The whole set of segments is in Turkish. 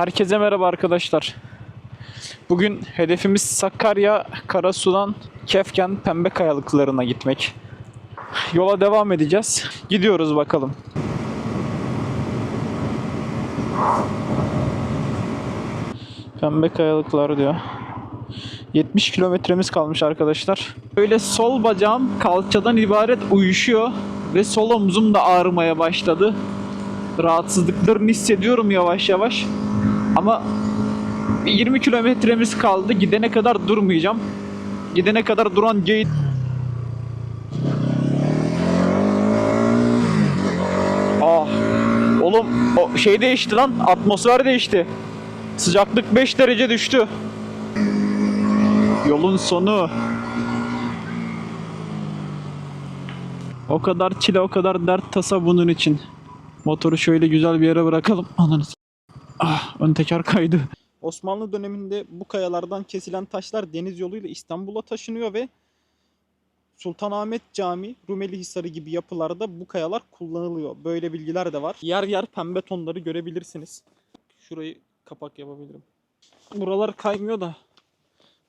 Herkese merhaba arkadaşlar. Bugün hedefimiz Sakarya, Karasu'dan Kefken Pembe Kayalıklarına gitmek. Yola devam edeceğiz. Gidiyoruz bakalım. Pembe Kayalıklar diyor. 70 kilometremiz kalmış arkadaşlar. Böyle sol bacağım kalçadan ibaret uyuşuyor ve sol omzum da ağrımaya başladı. Rahatsızlıklarını hissediyorum yavaş yavaş. Ama bir 20 kilometremiz kaldı. Gidene kadar durmayacağım. Gidene kadar duran gate Ah. Oğlum o şey değişti lan. Atmosfer değişti. Sıcaklık 5 derece düştü. Yolun sonu. O kadar çile, o kadar dert tasa bunun için. Motoru şöyle güzel bir yere bırakalım. Ananı Ah, ön teker kaydı. Osmanlı döneminde bu kayalardan kesilen taşlar deniz yoluyla İstanbul'a taşınıyor ve Sultanahmet Camii, Rumeli Hisarı gibi yapılarda bu kayalar kullanılıyor. Böyle bilgiler de var. Yer yer pembe tonları görebilirsiniz. Şurayı kapak yapabilirim. Buralar kaymıyor da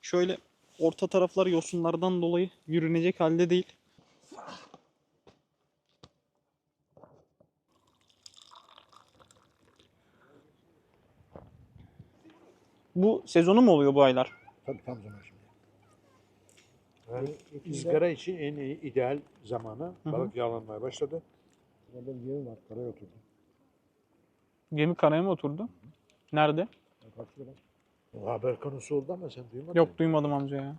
şöyle orta taraflar yosunlardan dolayı yürünecek halde değil. Bu sezonu mu oluyor bu aylar? Tabii tam zaman şimdi. Yani ızgara için en iyi, ideal zamanı. hı. Balık yağlanmaya başladı. Burada bir yeri var, karaya oturdu. Gemi karaya mı oturdu? Nerede? Karşıda bak. O haber konusu oldu ama sen duymadın. Yok duymadım amca ya.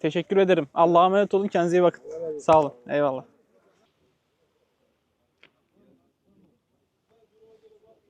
Teşekkür ederim. Allah'a emanet olun. Kendinize iyi bakın. Sağ olun. Eyvallah.